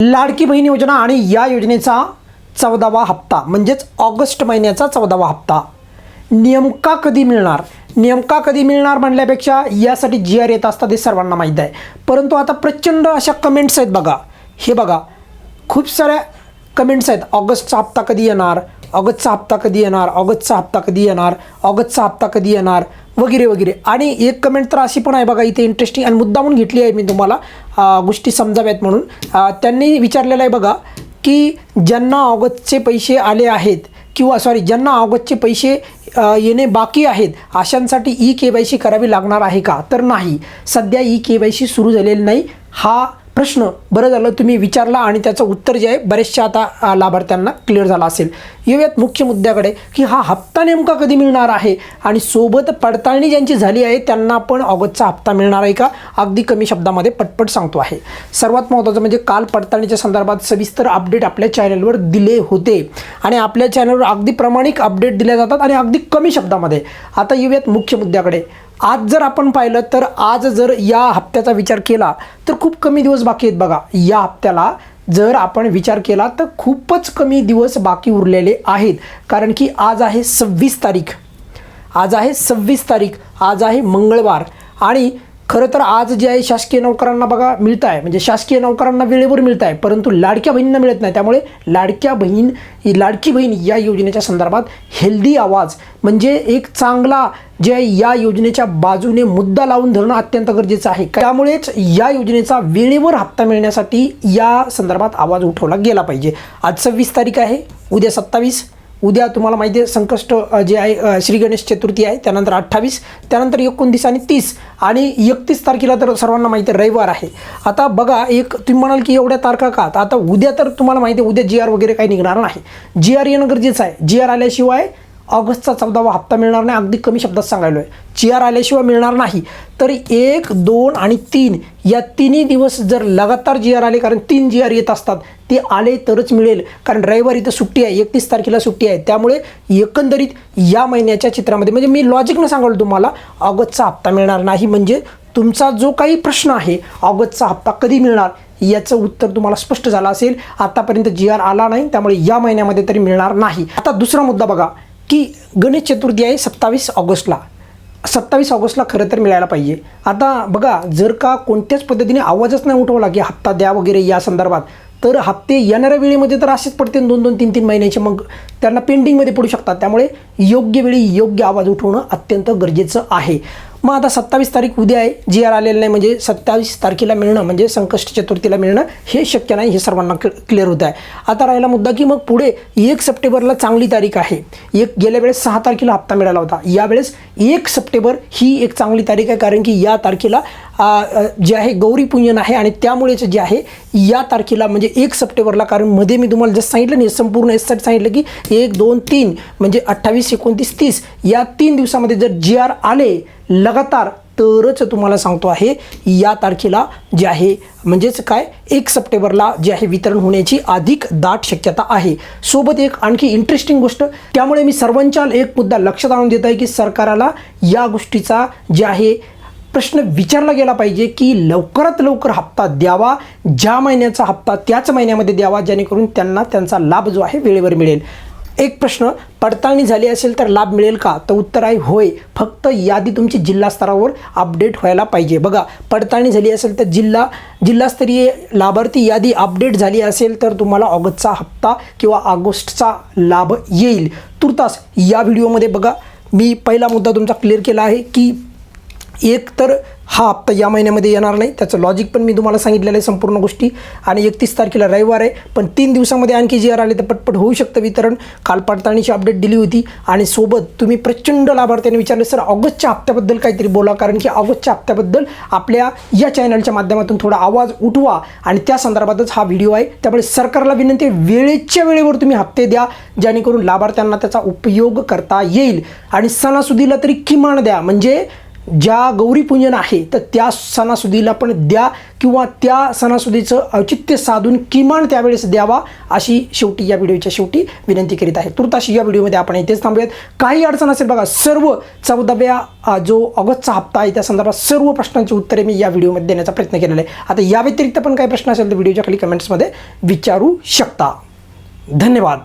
लाडकी बहीण योजना आणि या योजनेचा चौदावा हप्ता म्हणजेच ऑगस्ट महिन्याचा चौदावा हप्ता. नेमका कधी मिळणार? नेमका कधी मिळणार म्हणल्यापेक्षा यासाठी जी आर येत असतात हे सर्वांना माहीत आहे. परंतु आता प्रचंड अशा कमेंट्स आहेत बघा. हे बघा खूप साऱ्या कमेंट्स आहेत. ऑगस्टचा हप्ता कधी येणार? ऑगस्टचा हप्ता कधी येणार? ऑगस्टचा हप्ता कधी येणार? ऑगस्टचा हप्ता कधी येणार? वगैरे वगैरे. आणि एक कमेंट तर अशी पण आहे बघा इथे इंटरेस्टिंग आणि मुद्दामून घेतली आहे मी तुम्हाला. गोष्टी समजाव्यात म्हणून. त्यांनी विचारलेलं आहे बघा की ज्यांना ऑगस्टचे पैसे आले आहेत किंवा सॉरी ज्यांना ऑगस्टचे पैसे येणे बाकी आहेत अशांसाठी ई के वाय सी करावी लागणार आहे का? तर नाही. सध्या ई के वाय सी सुरू झालेली नाही. हा प्रश्न बरं झालं तुम्ही विचारला आणि त्याचं उत्तर जे आहे बरेचशा आता लाभार्थ्यांना क्लिअर झालं असेल. येऊयात मुख्य मुद्द्याकडे की हा हप्ता नेमका कधी मिळणार आहे? आणि सोबत पडताळणी ज्यांची झाली आहे त्यांना पण ऑगस्टचा हप्ता मिळणार आहे का? अगदी कमी शब्दामध्ये पटपट सांगतो आहे. सर्वात महत्त्वाचं म्हणजे काल पडताळणीच्या संदर्भात सविस्तर अपडेट आपल्या चॅनलवर दिले होते. आणि आपल्या चॅनलवर अगदी प्रामाणिक अपडेट दिले जातात आणि अगदी कमी शब्दामध्ये. आता येऊयात मुख्य मुद्द्याकडे. आज जर आपण पाहिलं तर आज जर या हप्त्याचा विचार केला तर खूप कमी दिवस बाकी आहेत बघा. या हप्त्याला जर आपण विचार केला तर खूपच कमी दिवस बाकी उरलेले आहेत. कारण की आज आहे सव्वीस तारीख. आज आहे सव्वीस तारीख. आज आहे मंगळवार. आणि खरं तर आज जे आहे शासकीय नोकरांना बघा मिळत आहे म्हणजे शासकीय नोकरांना वेळेवर मिळत आहे परंतु लाडक्या बहिणींना मिळत नाही. त्यामुळे लाडक्या बहीण ही लाडकी बहीण या योजनेच्या संदर्भात हेल्दी आवाज म्हणजे एक चांगला जे आहे या योजनेच्या बाजूने मुद्दा लावून धरणं अत्यंत गरजेचं आहे. त्यामुळेच या योजनेचा वेळेवर हप्ता मिळण्यासाठी या संदर्भात आवाज उठवला गेला पाहिजे. आज सव्वीस तारीख आहे उद्या सत्तावीस. उद्या तुम्हाला माहिती आहे संकष्ट जे आहे श्री गणेश चतुर्थी आहे त्यानंतर अठ्ठावीस त्यानंतर एकोणतीस आणि तीस आणि एकतीस तारखेला तर सर्वांना माहिती आहे रविवार आहे. आता बघा एक तुम्ही म्हणाल की एवढ्या तारखा का? आता उद्या तर तुम्हाला माहिती आहे उद्या जी आर वगैरे काही निघणार नाही. जी आर येणं गरजेचं आहे. जी आर आल्याशिवाय ऑगस्टचा चौदावा हप्ता मिळणार नाही. अगदी कमी शब्दात सांगायलो आहे जी आर आल्याशिवाय मिळणार नाही. तर एक दोन आणि तीन या तिन्ही दिवस जर लगातार जी आर आले कारण तीन जी आर येत असतात ते आले तरच मिळेल. कारण रविवारी तर सुट्टी आहे. एकतीस तारखेला सुट्टी आहे. त्यामुळे एकंदरीत या महिन्याच्या चित्रामध्ये म्हणजे मी लॉजिकनं सांगालो तुम्हाला ऑगस्टचा हप्ता मिळणार नाही. म्हणजे तुमचा जो काही प्रश्न आहे ऑगस्टचा हप्ता कधी मिळणार याचं उत्तर तुम्हाला स्पष्ट झालं असेल. आतापर्यंत जी आर आला नाही. त्यामुळे या महिन्यामध्ये तरी मिळणार नाही. आता दुसरा मुद्दा बघा. की गणेश चतुर्थी आहे सत्तावीस ऑगस्टला. सत्तावीस ऑगस्टला खरं तर मिळायला पाहिजे. आता बघा जर का कोणत्याच पद्धतीने आवाजच नाही उठवला की हप्ता द्या वगैरे या संदर्भात तर हप्ते येणाऱ्या वेळेमध्ये तर असेच पडते दोन दोन तीन तीन महिन्याचे. मग त्यांना पेंडिंगमध्ये पडू शकतात. त्यामुळे योग्य वेळी योग्य आवाज उठवणं अत्यंत गरजेचं आहे. मग आता सत्तावीस तारीख उद्या आहे. जी आर आलेलं नाही म्हणजे सत्तावीस तारखेला मिळणं म्हणजे संकष्ट चतुर्थीला मिळणं हे शक्य नाही हे सर्वांना क्लिअर होत आहे. आता राहिला मुद्दा की मग पुढे एक सप्टेंबरला चांगली तारीख आहे. एक गेल्या वेळेस सहा तारखेला हप्ता मिळाला होता. यावेळेस एक सप्टेंबर ही एक चांगली तारीख आहे कारण की या तारखेला जे आहे गौरीपूजन आहे आणि त्यामुळेच जे आहे या तारखेला म्हणजे एक सप्टेंबरला कारण मध्ये मी तुम्हाला जसं सांगितलं नाही संपूर्ण यासाठी सांगितलं की एक दोन तीन म्हणजे अठ्ठावीस एकोणतीस तीस या तीन दिवसामध्ये जर जी आर आले लगातार तरच तुम्हाला सांगतो आहे या तारखेला जे आहे म्हणजेच काय एक सप्टेंबरला जे आहे वितरण होण्याची अधिक दाट शक्यता आहे. सोबत एक आणखी इंटरेस्टिंग गोष्ट त्यामुळे मी सर्वांच्या एक मुद्दा लक्षात आणून देत आहे की सरकाराला या गोष्टीचा जे आहे प्रश्न विचारला गेला पाहिजे की लवकरात लवकर हप्ता द्यावा ज्या महिन्याचा हप्ता त्याच महिन्यामध्ये द्यावा जेणेकरून त्यांना त्यांचा लाभ जो आहे वेळेवर मिळेल. एक प्रश्न पडताळणी झाली असेल तर लाभ मिळेल का? तर उत्तर आहे होय. फक्त यादी तुमची जिल्हा स्तरावर अपडेट व्हायला पाहिजे. बघा पडताळणी झाली असेल तर जिल्हा जिल्हास्तरीय लाभार्थी यादी अपडेट झाली असेल तर तुम्हाला ऑगस्टचा हप्ता किंवा ऑगस्टचा लाभ येईल. तुर्तास या व्हिडिओमध्ये बघा. मी पहिला मुद्दा तुमचा क्लिअर केला आहे की एक तर हा हप्ता या महिन्यामध्ये येणार नाही. त्याचं लॉजिक पण मी तुम्हाला सांगितलेलं आहे संपूर्ण गोष्टी. आणि एकतीस तारखेला रविवार आहे पण तीन दिवसामध्ये आणखी जी आर आले तर पटपट होऊ शकतं वितरण. काल पडताळणीची अपडेट दिली होती. आणि सोबत तुम्ही प्रचंड लाभार्थ्यांनी विचारले सर ऑगस्टच्या हप्त्याबद्दल काहीतरी बोला कारण की ऑगस्टच्या हप्त्याबद्दल आपल्या या चॅनलच्या माध्यमातून थोडा आवाज उठवा. आणि त्या संदर्भातच हा व्हिडिओ आहे. त्यामुळे सरकारला विनंती वेळेच्या वेळेवर तुम्ही हप्ते द्या जेणेकरून लाभार्थ्यांना त्याचा उपयोग करता येईल. आणि सणासुदीला तरी किमान द्या. म्हणजे ज्या गौरीपूजन आहे तर त्या सणासुदीला पण द्या किंवा त्या सणासुदीचं औचित्य साधून किमान त्यावेळेस द्यावा अशी शेवटी या व्हिडिओच्या शेवटी विनंती करीत आहे. तुर्ताशी या व्हिडिओमध्ये आपण इथेच थांबूयात. काही अडचण असेल बघा सर्व चौदाव्या जो ऑगस्टचा हप्ता आहे त्या संदर्भात सर्व प्रश्नांची उत्तरे मी या व्हिडिओमध्ये देण्याचा प्रयत्न केलेला आहे. आता या व्यतिरिक्त पण काही प्रश्न असेल तर व्हिडिओच्या खाली कमेंट्समध्ये विचारू शकता. धन्यवाद.